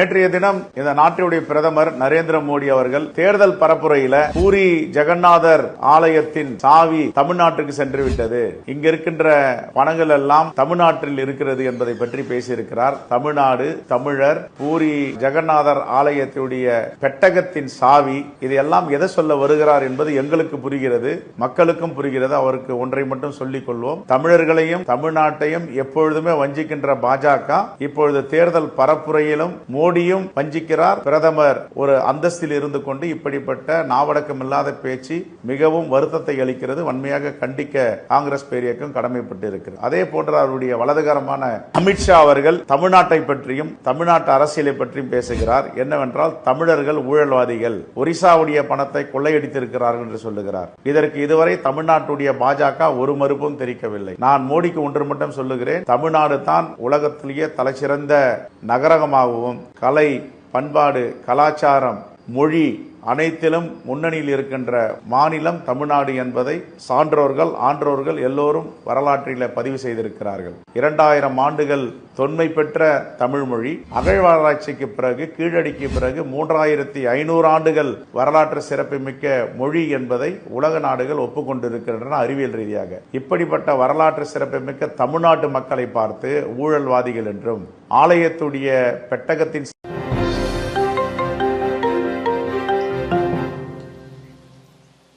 நேற்றைய தினம் இந்த நாட்டினுடைய பிரதமர் நரேந்திர மோடி அவர்கள் தேர்தல் பரப்புரையில பூரி ஜெகநாதர் ஆலயத்தின் சாவி தமிழ்நாட்டுக்கு சென்று விட்டது. இங்க இருக்கின்ற பணங்கள் எல்லாம் தமிழ்நாட்டில் இருக்கிறது என்பதை பற்றி பேசியிருக்கிறார். தமிழ்நாடு தமிழர் பூரி ஜெகநாதர் ஆலயத்தினுடைய பெட்டகத்தின் சாவி இதையெல்லாம் எதை சொல்ல வருகிறார் என்பது எங்களுக்கு புரிகிறது. மக்களுக்கும் புரிகிறது. அவருக்கு ஒன்றை மட்டும் சொல்லிக் கொள்வோம். தமிழர்களையும் தமிழ்நாட்டையும் எப்பொழுதுமே வஞ்சிக்கின்ற பாஜக இப்பொழுது தேர்தல் பரப்புரையிலும் மோடியும் வஞ்சிக்கிறார். பிரதமர் ஒரு அந்தஸ்தில் இருந்து கொண்டு இப்படிப்பட்ட நாவடக்கம் இல்லாத பேச்சு மிகவும் வருத்தத்தை அளிக்கிறது. வன்மையாக கண்டிக்க காங்கிரஸ் பேரியக்கம் கடமைப்பட்டு இருக்கிறது அதே போன்ற அவருடைய வலதுகரமான அமித்ஷா அவர்கள் தமிழ்நாட்டை பற்றியும் தமிழ்நாட்டு அரசியலை பற்றியும் பேசுகிறார். என்னவென்றால் தமிழர்கள் ஊழல்வாதிகள் ஒரிசாவுடைய பணத்தை கொள்ளையடித்திருக்கிறார்கள் என்று சொல்லுகிறார். இதற்கு இதுவரை தமிழ்நாட்டுடைய பாஜக ஒரு மறுப்பும் தெரிவிக்கவில்லை. நான் மோடிக்கு ஒன்று மட்டும் சொல்லுகிறேன். தமிழ்நாடு தான் உலகத்திலேயே தலைசிறந்த நகரகமாகவும் கலை பண்பாடு கலாச்சாரம் மொழி அனைத்திலும் முன்னணியில் இருக்கின்ற மாநிலம் தமிழ்நாடு என்பதை சான்றோர்கள் ஆன்றோர்கள் எல்லோரும் வரலாற்றில் பதிவு செய்திருக்கிறார்கள். இரண்டாயிரம் ஆண்டுகள் தொன்மை பெற்ற தமிழ் மொழி அகழ்வாராய்ச்சிக்கு பிறகு கீழடிக்கு பிறகு மூன்றாயிரத்தி ஐநூறு ஆண்டுகள் வரலாற்று சிறப்புமிக்க மொழி என்பதை உலக நாடுகள் ஒப்புக்கொண்டிருக்கின்றன அறிவியல் ரீதியாக. இப்படிப்பட்ட வரலாற்று சிறப்புமிக்க தமிழ்நாட்டு மக்களை பார்த்து ஊழல்வாதிகள் என்றும் ஆலயத்துடைய பெட்டகத்தின்